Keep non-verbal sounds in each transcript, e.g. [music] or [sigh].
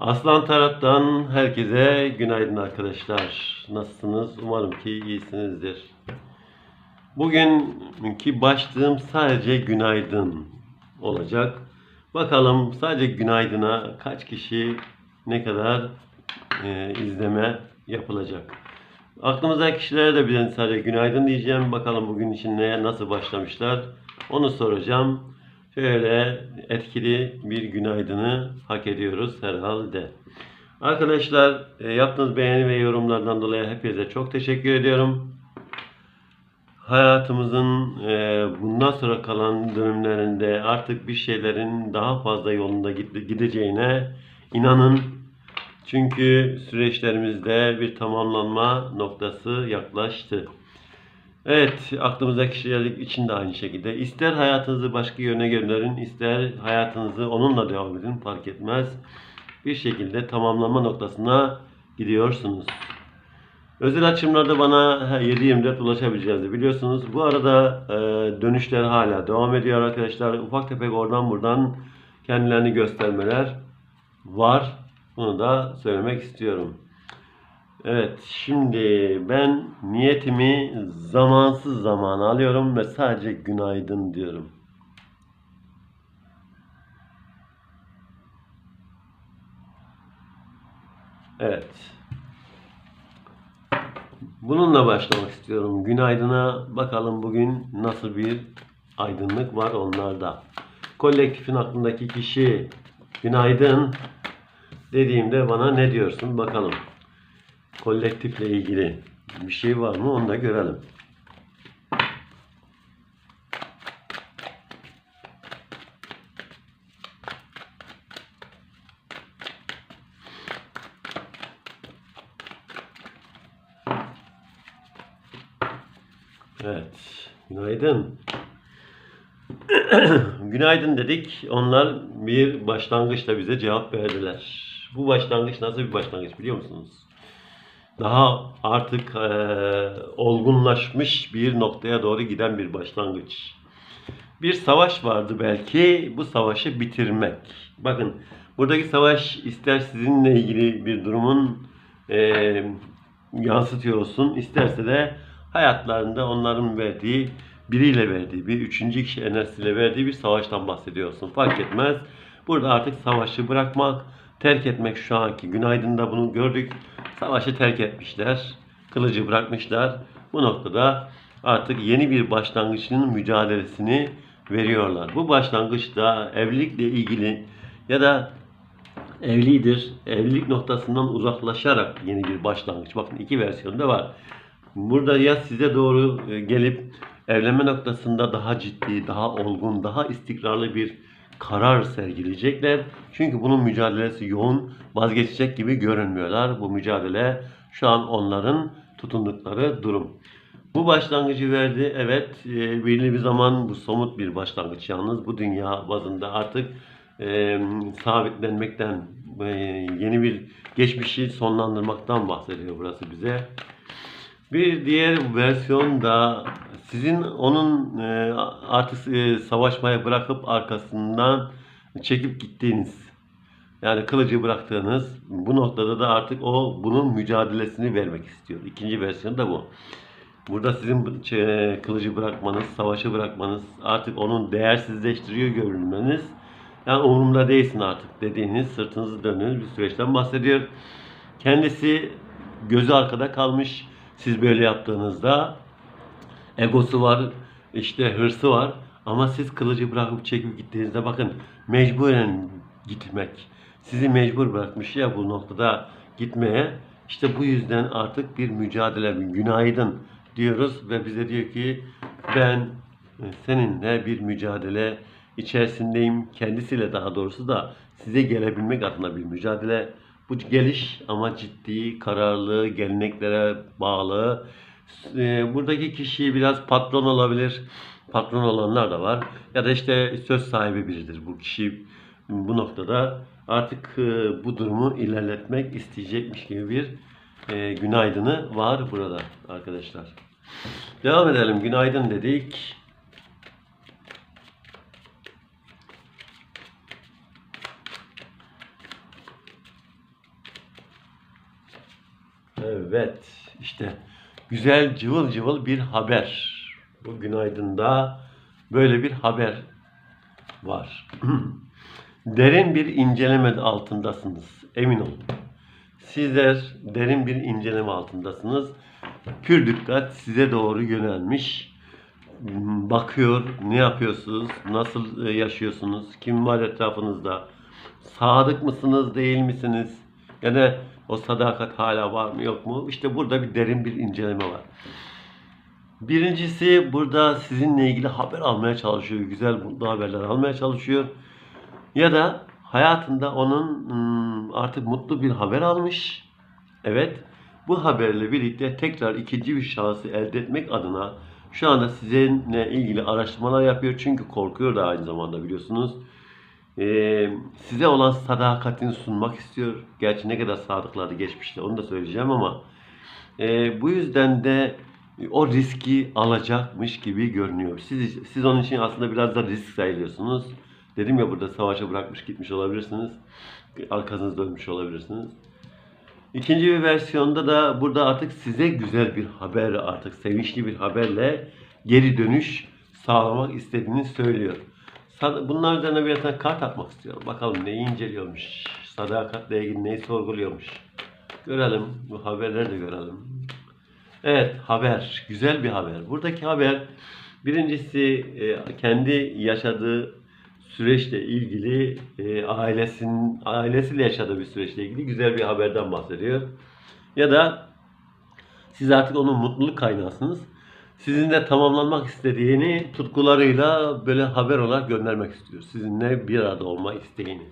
Aslan Taraf'tan herkese günaydın arkadaşlar. Nasılsınız? Umarım ki iyisinizdir. Bugünkü başlığım sadece günaydın olacak. Bakalım sadece günaydına kaç kişi ne kadar e, izleme yapılacak. Aklımızdaki kişilere de bir sadece günaydın diyeceğim. Bakalım bugün için neye nasıl başlamışlar. Onu soracağım. Şöyle etkili bir günaydını hak ediyoruz herhalde. Arkadaşlar e, yaptığınız beğeni ve yorumlardan dolayı hepinize çok teşekkür ediyorum. Hayatımızın e, bundan sonra kalan dönemlerinde artık bir şeylerin daha fazla yolunda gide- gideceğine inanın. Çünkü süreçlerimizde bir tamamlanma noktası yaklaştı. Evet, aklımızdaki kişiler için de aynı şekilde. İster hayatınızı başka yöne gönderin, ister hayatınızı onunla devam edin, fark etmez. Bir şekilde tamamlanma noktasına gidiyorsunuz. Özel açımlarda bana 7-24 ulaşabileceğinizi biliyorsunuz. Bu arada e, dönüşler hala devam ediyor arkadaşlar. Ufak tefek oradan buradan kendilerini göstermeler var. Bunu da söylemek istiyorum. Evet, şimdi ben niyetimi zamansız zamana alıyorum ve sadece günaydın diyorum. Evet. Bununla başlamak istiyorum. Günaydın'a bakalım bugün nasıl bir aydınlık var onlarda. Kolektifin aklındaki kişi günaydın dediğimde bana ne diyorsun bakalım kolektifle ilgili bir şey var mı onu da görelim. Evet. Günaydın. [clears throat] Günaydın dedik. Onlar bir başlangıçla bize cevap verdiler. Bu başlangıç nasıl bir başlangıç biliyor musunuz? Daha artık eee, olgunlaşmış bir noktaya doğru giden bir başlangıç. Bir savaş vardı belki. Bu savaşı bitirmek. Bakın buradaki savaş ister sizinle ilgili bir durumun eee, yansıtıyor olsun, isterse de hayatlarında onların verdiği, biriyle verdiği, bir üçüncü kişi enerjisiyle verdiği bir savaştan bahsediyorsun. Fark etmez. Burada artık savaşı bırakmak, terk etmek şu anki günaydın'da bunu gördük. Savaşı terk etmişler. Kılıcı bırakmışlar. Bu noktada artık yeni bir başlangıçın mücadelesini veriyorlar. Bu başlangıçta evlilikle ilgili ya da evlidir. Evlilik noktasından uzaklaşarak yeni bir başlangıç. Bakın iki versiyonu da var. Burada ya size doğru e, gelip evlenme noktasında daha ciddi, daha olgun, daha istikrarlı bir karar sergileyecekler. Çünkü bunun mücadelesi yoğun, vazgeçecek gibi görünmüyorlar. Bu mücadele şu an onların tutundukları durum. Bu başlangıcı verdi. Evet, e, belirli bir zaman bu somut bir başlangıç yalnız. Bu dünya bazında artık e, sabitlenmekten, e, yeni bir geçmişi sonlandırmaktan bahsediyor burası bize. Bir diğer versiyon da sizin onun e, artık e, savaşmaya bırakıp arkasından çekip gittiğiniz yani kılıcı bıraktığınız bu noktada da artık o bunun mücadelesini vermek istiyor. İkinci versiyon da bu. Burada sizin e, kılıcı bırakmanız, savaşı bırakmanız, artık onun değersizleştiriyor görünmeniz yani umurumda değilsin artık dediğiniz, sırtınızı döndüğünüz bir süreçten bahsediyor. Kendisi gözü arkada kalmış. Siz böyle yaptığınızda egosu var, işte hırsı var. Ama siz kılıcı bırakıp çekip gittiğinizde bakın mecburen gitmek. Sizi mecbur bırakmış ya bu noktada gitmeye. İşte bu yüzden artık bir mücadele, bir günaydın diyoruz ve bize diyor ki ben e, seninle bir mücadele içerisindeyim. Kendisiyle daha doğrusu da size gelebilmek adına bir mücadele. Bu geliş ama ciddi, kararlı, geleneklere bağlı. E, buradaki kişi biraz patron olabilir. Patron olanlar da var. Ya da işte söz sahibi biridir bu kişi. Bu noktada artık e, bu durumu ilerletmek isteyecekmiş gibi bir e, günaydını var burada arkadaşlar. Devam edelim. Günaydın dedik. Evet, işte güzel cıvıl cıvıl bir haber. Bu günaydında böyle bir haber var. [clears throat] derin bir inceleme altındasınız. Emin olun. Sizler derin bir inceleme altındasınız. Pür dikkat size doğru yönelmiş. Bakıyor, ne yapıyorsunuz, nasıl e, yaşıyorsunuz, kim var etrafınızda, sadık mısınız, değil misiniz? Ya da o sadakat hala var mı, yok mu? İşte burada bir derin bir inceleme var. Birincisi burada sizinle ilgili haber almaya çalışıyor, güzel mutlu haberler almaya çalışıyor. Ya da hayatında onun hmm, artık mutlu bir haber almış. Evet. Bu haberle birlikte tekrar ikinci bir şansı elde etmek adına şu anda sizinle ilgili araştırmalar yapıyor. Çünkü korkuyor da aynı zamanda biliyorsunuz. Ee, size olan sadakatini sunmak istiyor. Gerçi ne kadar sadıklardı geçmişte onu da söyleyeceğim ama e, bu yüzden de o riski alacakmış gibi görünüyor. Siz, siz onun için aslında biraz da risk sayılıyorsunuz. Dedim ya burada savaşa bırakmış gitmiş olabilirsiniz. Arkanızı dönmüş olabilirsiniz. İkinci bir versiyonda da burada artık size güzel bir haber, artık sevinçli bir haberle geri dönüş sağlamak istediğini söylüyor. Bunlar üzerine bir tane kart atmak istiyorum. Bakalım neyi inceliyormuş. Sadakatle ilgili neyi sorguluyormuş. Görelim. Bu haberleri de görelim. Evet haber. Güzel bir haber. Buradaki haber birincisi e, kendi yaşadığı süreçle ilgili e, ailesinin ailesiyle yaşadığı bir süreçle ilgili güzel bir haberden bahsediyor. Ya da siz artık onun mutluluk kaynağısınız. Sizinle tamamlanmak istediğini tutkularıyla böyle haber olarak göndermek istiyor. Sizinle bir arada olma isteğini.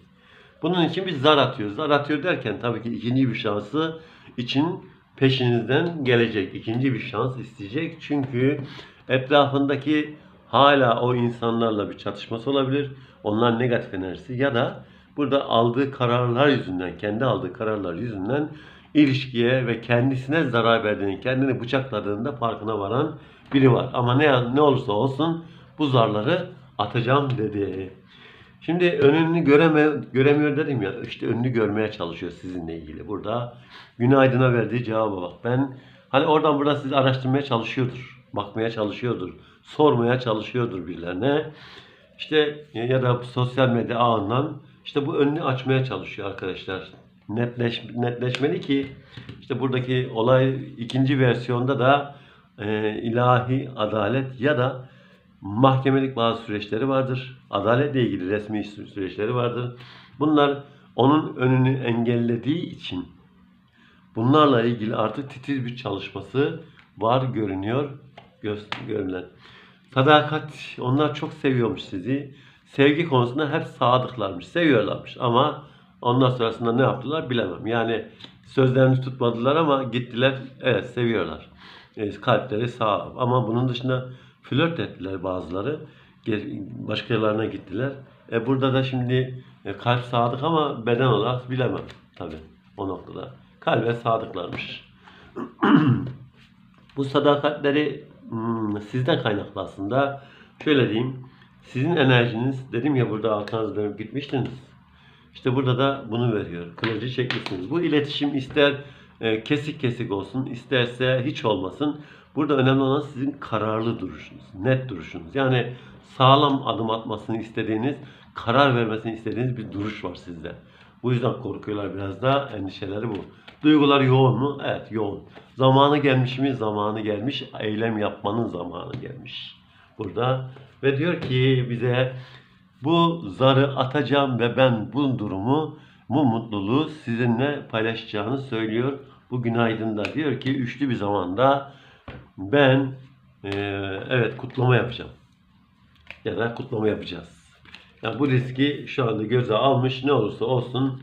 Bunun için bir zar atıyor. Zar atıyor derken tabii ki ikinci bir şansı için peşinizden gelecek. İkinci bir şans isteyecek. Çünkü etrafındaki hala o insanlarla bir çatışması olabilir. Onlar negatif enerjisi ya da burada aldığı kararlar yüzünden, kendi aldığı kararlar yüzünden ilişkiye ve kendisine zarar verdiğini, kendini bıçakladığında farkına varan biri var. Ama ne ne olursa olsun bu zarları atacağım dedi. Şimdi önünü göreme, göremiyor dedim ya. işte önünü görmeye çalışıyor sizinle ilgili. Burada günaydına verdiği cevaba bak. Ben hani oradan buradan sizi araştırmaya çalışıyordur. Bakmaya çalışıyordur. Sormaya çalışıyordur birilerine. İşte ya da sosyal medya ağından işte bu önünü açmaya çalışıyor arkadaşlar. Netleş, netleşmeli ki işte buradaki olay ikinci versiyonda da e, ilahi adalet ya da mahkemelik bazı süreçleri vardır. Adaletle ilgili resmi sü- süreçleri vardır. Bunlar onun önünü engellediği için bunlarla ilgili artık titiz bir çalışması var görünüyor, gö- görünen. Sadakat, onlar çok seviyormuş sizi. Sevgi konusunda hep sadıklarmış, seviyorlarmış ama ondan sonrasında ne yaptılar bilemem. Yani sözlerini tutmadılar ama gittiler, evet seviyorlar. E, kalpleri sağ ama bunun dışında flört ettiler bazıları. Başkalarına gittiler. E burada da şimdi e, kalp sadık ama beden olarak bilemem tabi o noktada. Kalbe sadıklarmış. [clears throat] Bu sadakatleri hmm, sizden kaynaklı aslında. Şöyle diyeyim. Sizin enerjiniz, dedim ya burada arkanızı dönüp gitmiştiniz. İşte burada da bunu veriyor. Kılıcı çekmişsiniz. Bu iletişim ister e, kesik kesik olsun, isterse hiç olmasın. Burada önemli olan sizin kararlı duruşunuz, net duruşunuz. Yani sağlam adım atmasını istediğiniz, karar vermesini istediğiniz bir duruş var sizde. Bu yüzden korkuyorlar biraz da endişeleri bu. Duygular yoğun mu? Evet yoğun. Zamanı gelmiş mi? Zamanı gelmiş. Eylem yapmanın zamanı gelmiş. Burada ve diyor ki bize bu zarı atacağım ve ben bu durumu, bu mutluluğu sizinle paylaşacağını söylüyor. Bu günaydın da diyor ki üçlü bir zamanda ben eee, evet kutlama yapacağım. Ya da kutlama yapacağız. Yani bu riski şu anda göze almış ne olursa olsun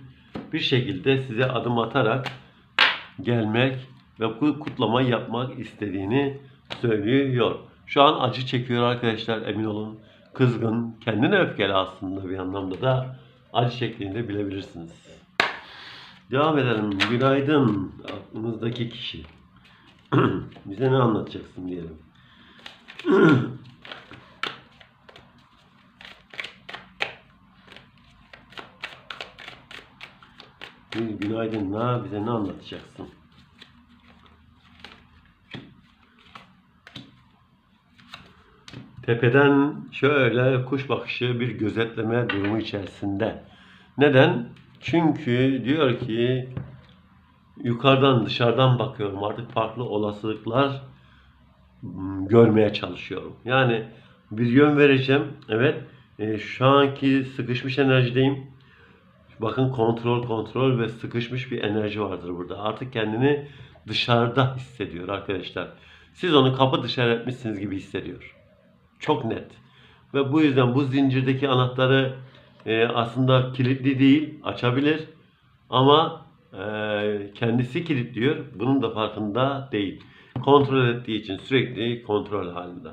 bir şekilde size adım atarak gelmek ve bu kutlamayı yapmak istediğini söylüyor. Şu an acı çekiyor arkadaşlar emin olun. Kızgın, kendine öfkeli aslında bir anlamda da acı çektiğini de bilebilirsiniz. Devam edelim. Günaydın aklımızdaki kişi. [clears throat] Bize ne anlatacaksın diyelim. [clears throat] Günaydın. Ne, bize ne anlatacaksın? Tepeden şöyle kuş bakışı bir gözetleme durumu içerisinde. Neden? Çünkü diyor ki yukarıdan dışarıdan bakıyorum artık farklı olasılıklar mm, görmeye çalışıyorum. Yani bir yön vereceğim. Evet. e, şu anki sıkışmış enerjideyim. Bakın kontrol kontrol ve sıkışmış bir enerji vardır burada. Artık kendini dışarıda hissediyor arkadaşlar. Siz onu kapı dışarı etmişsiniz gibi hissediyor. Çok net. Ve bu yüzden bu zincirdeki anahtarı e, aslında kilitli değil, açabilir. Ama e, kendisi kilitliyor. Bunun da farkında değil. Kontrol ettiği için sürekli kontrol halinde.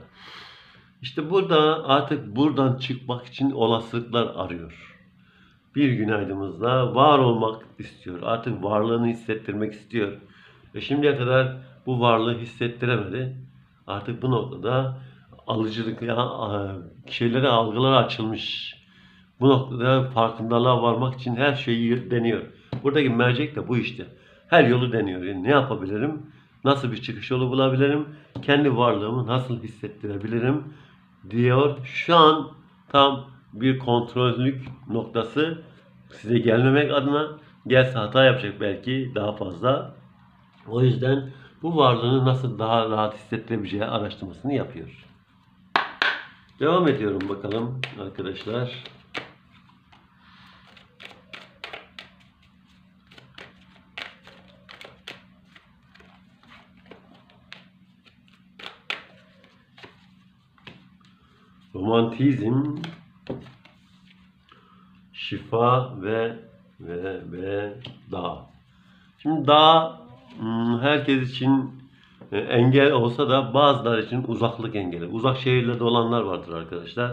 İşte burada artık buradan çıkmak için olasılıklar arıyor. Bir günaydımızda var olmak istiyor. Artık varlığını hissettirmek istiyor. Ve şimdiye kadar bu varlığı hissettiremedi. Artık bu noktada alıcılık ya a- şeylere algılar açılmış. Bu noktada farkındalığa varmak için her şeyi deniyor. Buradaki mercek de bu işte. Her yolu deniyor. Yani ne yapabilirim? Nasıl bir çıkış yolu bulabilirim? Kendi varlığımı nasıl hissettirebilirim? Diyor. Şu an tam bir kontrollük noktası size gelmemek adına gelse hata yapacak belki daha fazla. O yüzden bu varlığını nasıl daha rahat hissettirebileceği araştırmasını yapıyor. Devam ediyorum bakalım arkadaşlar. Romantizm, şifa ve ve ve dağ. Şimdi dağ hmm, herkes için engel olsa da bazıları için uzaklık engeli. Uzak şehirlerde olanlar vardır arkadaşlar.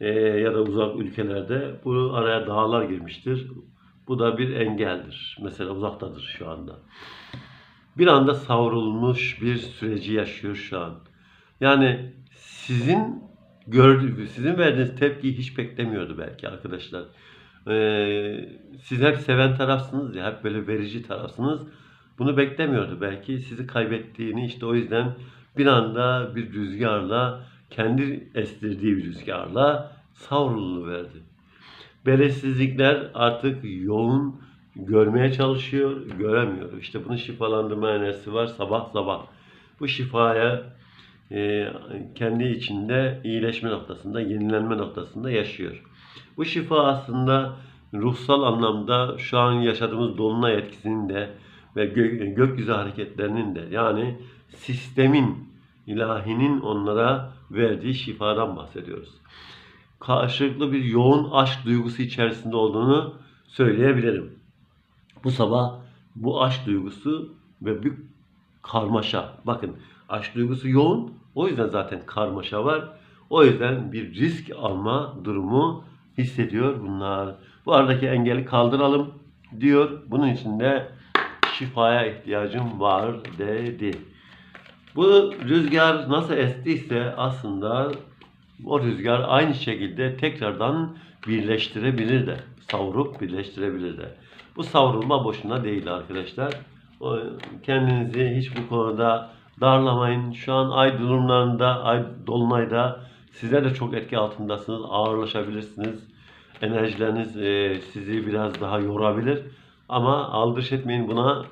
E, ya da uzak ülkelerde bu araya dağlar girmiştir. Bu da bir engeldir. Mesela uzaktadır şu anda. Bir anda savrulmuş bir süreci yaşıyor şu an. Yani sizin gördüğü, sizin verdiğiniz tepkiyi hiç beklemiyordu belki arkadaşlar. Ee, siz hep seven tarafsınız ya, hep böyle verici tarafsınız. Bunu beklemiyordu belki. Sizi kaybettiğini işte o yüzden bir anda bir rüzgarla, kendi estirdiği bir rüzgarla savruluverdi. Belirsizlikler artık yoğun görmeye çalışıyor, göremiyor. İşte bunun şifalandırma enerjisi var sabah sabah. Bu şifaya e, kendi içinde iyileşme noktasında, yenilenme noktasında yaşıyor. Bu şifa aslında ruhsal anlamda şu an yaşadığımız dolunay etkisinin de ve gö- gökyüzü hareketlerinin de yani sistemin, ilahinin onlara verdiği şifadan bahsediyoruz. Karşılıklı bir yoğun aşk duygusu içerisinde olduğunu söyleyebilirim. Bu sabah bu aşk duygusu ve bir karmaşa. Bakın aşk duygusu yoğun. O yüzden zaten karmaşa var. O yüzden bir risk alma durumu hissediyor bunlar. Bu aradaki engeli kaldıralım diyor. Bunun için de şifaya ihtiyacım var dedi. Bu rüzgar nasıl estiyse aslında o rüzgar aynı şekilde tekrardan birleştirebilir de. Savurup birleştirebilir de. Bu savrulma boşuna değil arkadaşlar. Kendinizi hiç bu konuda darlamayın. Şu an ay durumlarında, ay dolunayda sizler de çok etki altındasınız. Ağırlaşabilirsiniz. Enerjileriniz e, sizi biraz daha yorabilir. Ama aldırış etmeyin buna.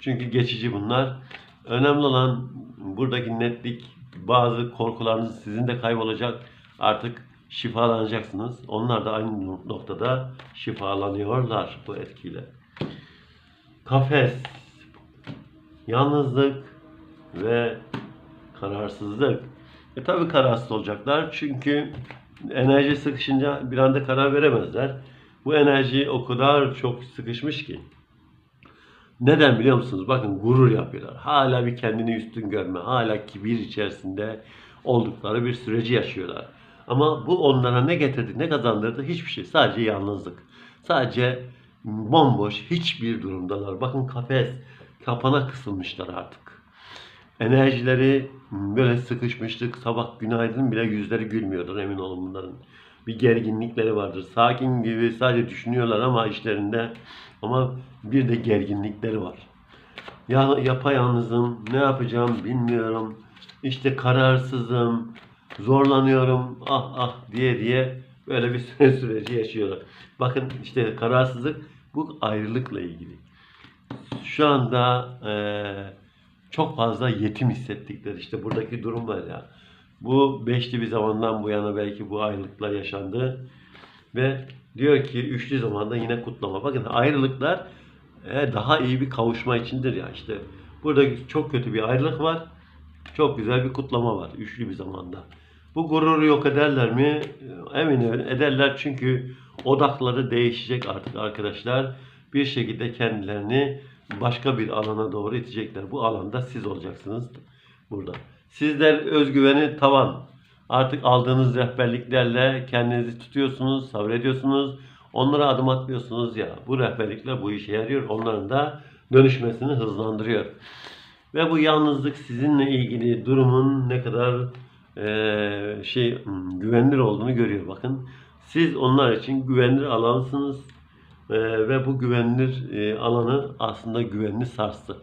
Çünkü geçici bunlar. Önemli olan buradaki netlik. Bazı korkularınız sizin de kaybolacak. Artık şifalanacaksınız. Onlar da aynı noktada şifalanıyorlar bu etkiyle. Kafes, yalnızlık ve kararsızlık. E tabi kararsız olacaklar çünkü enerji sıkışınca bir anda karar veremezler. Bu enerji o kadar çok sıkışmış ki. Neden biliyor musunuz? Bakın gurur yapıyorlar. Hala bir kendini üstün görme, hala kibir içerisinde oldukları bir süreci yaşıyorlar. Ama bu onlara ne getirdi, ne kazandırdı? Hiçbir şey. Sadece yalnızlık. Sadece bomboş, hiçbir durumdalar. Bakın kafes, kapana kısılmışlar artık. Enerjileri böyle sıkışmışlık. Sabah günaydın bile yüzleri gülmüyordur emin olun bunların. Bir gerginlikleri vardır. Sakin gibi sadece düşünüyorlar ama işlerinde ama bir de gerginlikleri var. Ya yapayalnızım, ne yapacağım bilmiyorum. İşte kararsızım. zorlanıyorum ah ah diye diye böyle bir [laughs] süre süreci yaşıyorlar. Bakın işte kararsızlık bu ayrılıkla ilgili. Şu anda eee, çok fazla yetim hissettikleri işte buradaki durum var ya. Bu beşli bir zamandan bu yana belki bu ayrılıklar yaşandı. Ve diyor ki üçlü zamanda yine kutlama. Bakın ayrılıklar e, daha iyi bir kavuşma içindir ya işte. Burada çok kötü bir ayrılık var. Çok güzel bir kutlama var üçlü bir zamanda. Bu gururu yok ederler mi? Eminim ederler çünkü odakları değişecek artık arkadaşlar. Bir şekilde kendilerini başka bir alana doğru itecekler. Bu alanda siz olacaksınız burada. Sizler özgüveni tavan. Artık aldığınız rehberliklerle kendinizi tutuyorsunuz, sabrediyorsunuz. Onlara adım atmıyorsunuz ya. Bu rehberlikler bu işe yarıyor. Onların da dönüşmesini hızlandırıyor. Ve bu yalnızlık sizinle ilgili durumun ne kadar eee, şey hmm, güvenilir olduğunu görüyor. Bakın siz onlar için güvenilir alansınız Eee, ve bu güvenilir eee, alanı aslında güvenli sarstı.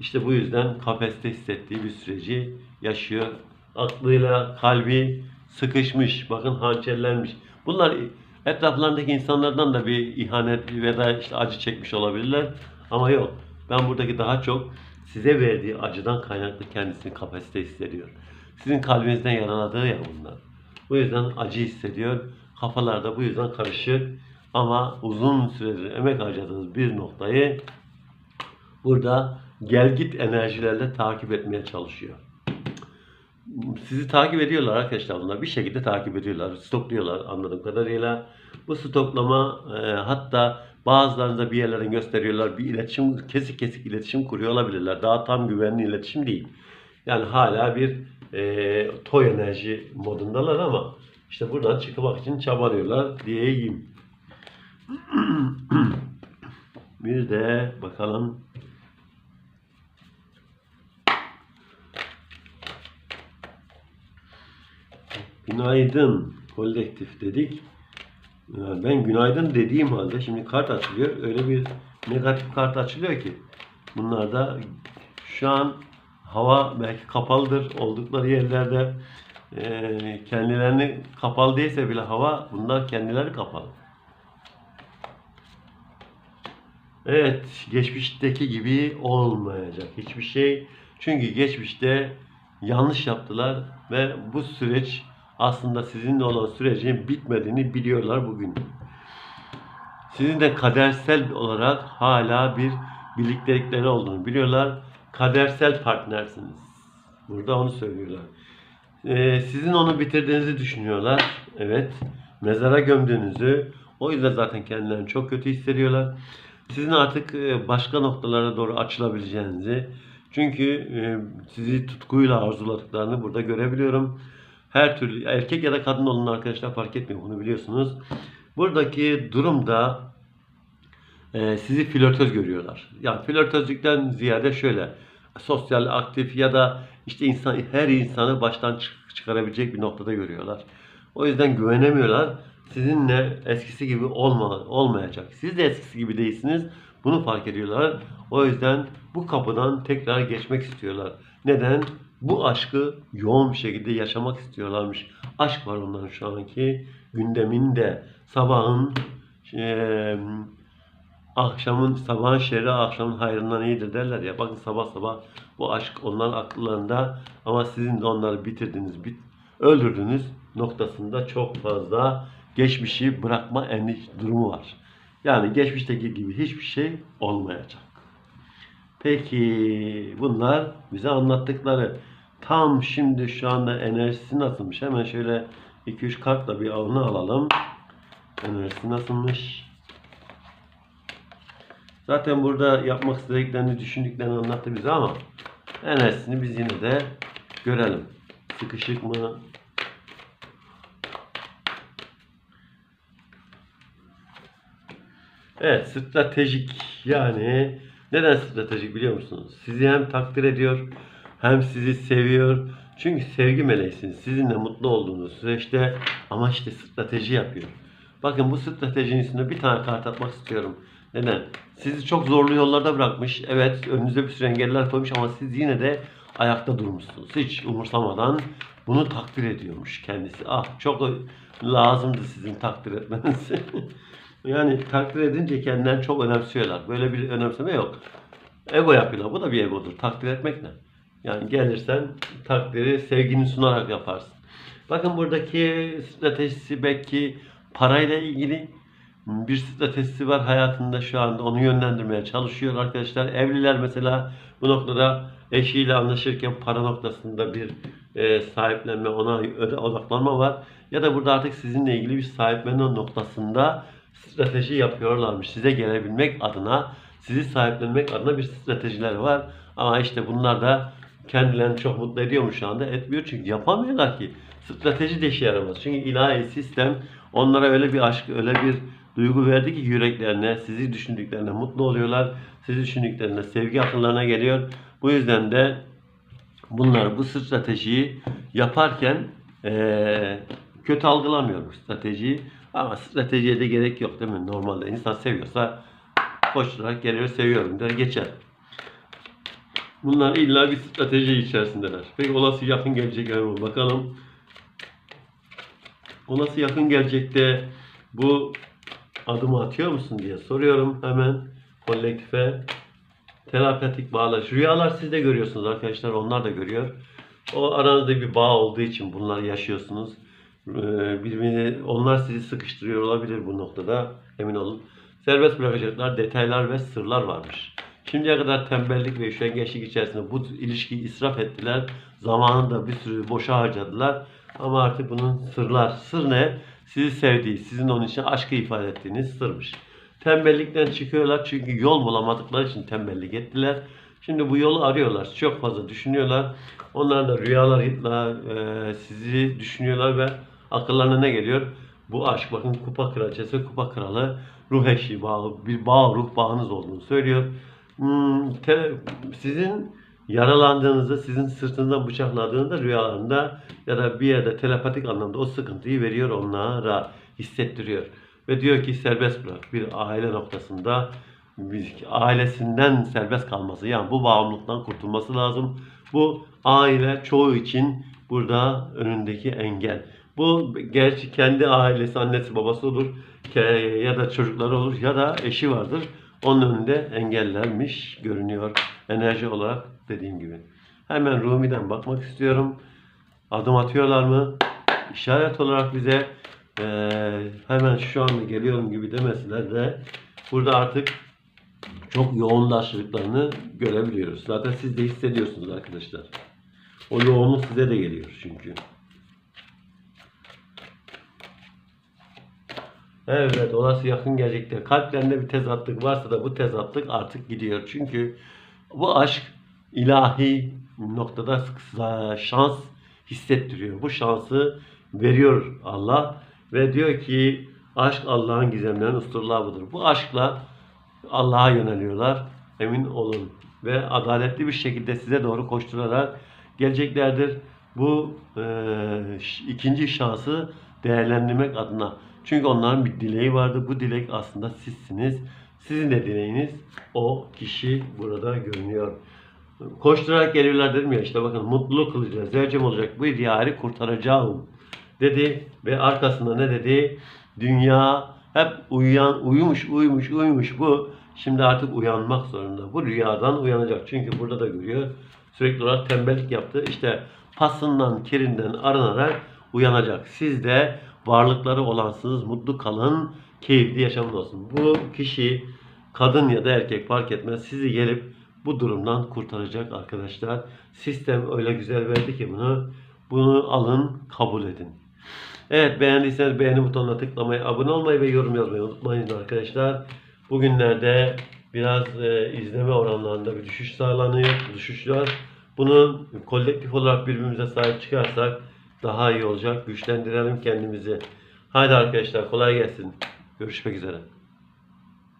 İşte bu yüzden kafeste hissettiği bir süreci yaşıyor. Aklıyla kalbi sıkışmış. Bakın hançerlenmiş. Bunlar etraflarındaki insanlardan da bir ihanet ve da işte acı çekmiş olabilirler. Ama yok. Ben buradaki daha çok size verdiği acıdan kaynaklı kendisini kafeste hissediyor. Sizin kalbinizden yaraladığı ya bunlar. Bu yüzden acı hissediyor. Kafalarda bu yüzden karışık. Ama uzun süredir emek harcadığınız bir noktayı burada gel git enerjilerle takip etmeye çalışıyor. Sizi takip ediyorlar arkadaşlar bunlar. Bir şekilde takip ediyorlar. Stokluyorlar anladığım kadarıyla. Bu stoklama e, hatta bazılarında bir yerlerden gösteriyorlar. Bir iletişim, kesik kesik iletişim kuruyor olabilirler. Daha tam güvenli iletişim değil. Yani hala bir e, toy enerji modundalar ama işte buradan çıkmak için çabalıyorlar diyeyim. [clears throat] Bir de bakalım Günaydın kolektif dedik. Ben günaydın dediğim halde şimdi kart açılıyor. Öyle bir negatif kart açılıyor ki. Bunlar da şu an hava belki kapalıdır. Oldukları yerlerde eee, kendilerini kapalı değilse bile hava bunlar kendileri kapalı. Evet, geçmişteki gibi olmayacak hiçbir şey. Çünkü geçmişte yanlış yaptılar ve bu süreç aslında sizinle olan sürecin bitmediğini biliyorlar bugün. Sizin de kadersel olarak hala bir birliktelikleri olduğunu biliyorlar. Kadersel partnersiniz. Burada onu söylüyorlar. Ee, sizin onu bitirdiğinizi düşünüyorlar. Evet. Mezara gömdüğünüzü. O yüzden zaten kendilerini çok kötü hissediyorlar. Sizin artık e, başka noktalara doğru açılabileceğinizi, çünkü e, sizi tutkuyla arzuladıklarını burada görebiliyorum. Her türlü erkek ya da kadın olun arkadaşlar fark etmiyor bunu biliyorsunuz. Buradaki durumda e, sizi flörtöz görüyorlar. Yani flörtözlükten ziyade şöyle sosyal aktif ya da işte insan her insanı baştan çık- çıkarabilecek bir noktada görüyorlar. O yüzden güvenemiyorlar. Sizinle eskisi gibi olma, olmayacak. Siz de eskisi gibi değilsiniz. Bunu fark ediyorlar. O yüzden bu kapıdan tekrar geçmek istiyorlar. Neden? Bu aşkı yoğun bir şekilde yaşamak istiyorlarmış. Aşk var onların şu anki gündeminde. Sabahın eee akşamın sabahın şerri akşamın hayrından iyidir derler ya. Bakın sabah sabah bu aşk onların akıllarında ama sizin de onları bitirdiniz, bit, öldürdünüz noktasında çok fazla geçmişi bırakma endişe durumu var. Yani geçmişteki gibi hiçbir şey olmayacak. Peki bunlar bize anlattıkları tam şimdi şu anda enerjisi nasılmış? Hemen şöyle 2-3 kartla bir avını alalım. Enerjisi nasılmış? Zaten burada yapmak istediklerini, düşündüklerini anlattı bize ama enerjisini biz yine de görelim. Sıkışık mı? Evet, stratejik yani neden stratejik biliyor musunuz? Sizi hem takdir ediyor hem sizi seviyor. Çünkü sevgi meleğisiniz. Sizinle mutlu olduğunuz süreçte ama işte strateji yapıyor. Bakın bu stratejinin üstünde bir tane kart atmak istiyorum. Neden? Sizi çok zorlu yollarda bırakmış. Evet önünüze bir sürü engeller koymuş ama siz yine de ayakta durmuşsunuz. Hiç umursamadan bunu takdir ediyormuş kendisi. Ah çok lazımdı sizin takdir etmeniz. [laughs] yani takdir edince kendilerini çok önemsiyorlar. Böyle bir önemseme yok. Ego yapıyorlar. Bu da bir egodur. Takdir etmek ne? Yani gelirsen takdiri sevgini sunarak yaparsın. Bakın buradaki stratejisi belki parayla ilgili bir stratejisi var hayatında şu anda onu yönlendirmeye çalışıyor arkadaşlar. Evliler mesela bu noktada eşiyle anlaşırken para noktasında bir e, sahiplenme ona odaklanma var. Ya da burada artık sizinle ilgili bir sahiplenme noktasında strateji yapıyorlarmış. Size gelebilmek adına, sizi sahiplenmek adına bir stratejiler var. Ama işte bunlar da kendilerini çok mutlu ediyor mu şu anda? Etmiyor çünkü yapamıyorlar ki. Strateji de işe yaramaz. Çünkü ilahi sistem onlara öyle bir aşk, öyle bir duygu verdi ki yüreklerine, sizi düşündüklerine mutlu oluyorlar. Sizi düşündüklerine sevgi akıllarına geliyor. Bu yüzden de bunlar bu stratejiyi yaparken eee, kötü algılamıyorum stratejiyi. Ama stratejiye de gerek yok değil mi? Normalde insan seviyorsa koşturarak geliyor seviyorum der geçer. Bunlar illa bir strateji içerisindeler. Peki olası yakın gelecekler mi? Bakalım. Olası yakın gelecekte bu adımı atıyor musun diye soruyorum hemen kolektife. Terapetik bağlar. Rüyalar siz de görüyorsunuz arkadaşlar. Onlar da görüyor. O aranızda bir bağ olduğu için bunları yaşıyorsunuz. Ee, Birbirini, onlar sizi sıkıştırıyor olabilir bu noktada. Emin olun. Serbest bırakacaklar detaylar ve sırlar varmış. Şimdiye kadar tembellik ve üşengeçlik içerisinde bu ilişkiyi israf ettiler. Zamanını da bir sürü boşa harcadılar. Ama artık bunun sırlar. Sır ne? Sizi sevdiği, sizin onun için aşkı ifade ettiğiniz sırmış. Tembellikten çıkıyorlar çünkü yol bulamadıkları için tembellik ettiler. Şimdi bu yolu arıyorlar. Çok fazla düşünüyorlar. Onlar da rüyalarıyla e, sizi düşünüyorlar ve akıllarına ne geliyor? Bu aşk. Bakın kupa kraliçesi, kupa kralı ruh eşi bağı, bir bağ, ruh bağınız olduğunu söylüyor. Hmm, te- sizin yaralandığınızda, sizin sırtından bıçakladığında rüyalarında ya da bir yerde telepatik anlamda o sıkıntıyı veriyor onlara, hissettiriyor. Ve diyor ki serbest bırak. Bir aile noktasında ailesinden serbest kalması yani bu bağımlılıktan kurtulması lazım. Bu aile çoğu için burada önündeki engel. Bu gerçi kendi ailesi, annesi, babası olur ya da çocukları olur ya da eşi vardır. Onun önünde engellermiş görünüyor enerji olarak dediğim gibi. Hemen Rumi'den bakmak istiyorum. Adım atıyorlar mı? İşaret olarak bize eee, hemen şu anda geliyorum gibi demeseler de burada artık çok yoğunlaştıklarını görebiliyoruz. Zaten siz de hissediyorsunuz arkadaşlar. O yoğunluk size de geliyor çünkü. Evet, olası yakın gelecekte kalplerinde bir tezatlık varsa da bu tezatlık artık gidiyor. Çünkü bu aşk ilahi noktada şans hissettiriyor. Bu şansı veriyor Allah ve diyor ki aşk Allah'ın gizemlerinin usturlabıdır. Bu aşkla Allah'a yöneliyorlar. Emin olun. Ve adaletli bir şekilde size doğru koşturarak geleceklerdir. Bu ş- ikinci şansı değerlendirmek adına. Çünkü onların bir dileği vardı. Bu dilek aslında sizsiniz. Sizin de dileğiniz o kişi burada görünüyor. Koşturarak geliyorlar dedim ya işte bakın mutluluk kılacağız. Zevcem olacak. Bu diyarı kurtaracağım dedi ve arkasında ne dedi? Dünya hep uyuyan, uyumuş, uyumuş, uyumuş bu. Şimdi artık uyanmak zorunda. Bu rüyadan uyanacak. Çünkü burada da görüyor. Sürekli olarak tembellik yaptı. İşte pasından, kirinden arınarak uyanacak. Siz de varlıkları olansınız. Mutlu kalın. Keyifli yaşamın olsun. Bu kişi kadın ya da erkek fark etmez. Sizi gelip bu durumdan kurtaracak arkadaşlar. Sistem öyle güzel verdi ki bunu bunu alın, kabul edin. Evet beğendiyseniz beğeni butonuna tıklamayı, abone olmayı ve yorum yazmayı unutmayın arkadaşlar. Bugünlerde biraz e, izleme oranlarında bir düşüş sağlanıyor, düşüş var. Bunun kolektif olarak birbirimize sahip çıkarsak daha iyi olacak. Güçlendirelim kendimizi. Haydi arkadaşlar kolay gelsin. Görüşmek üzere.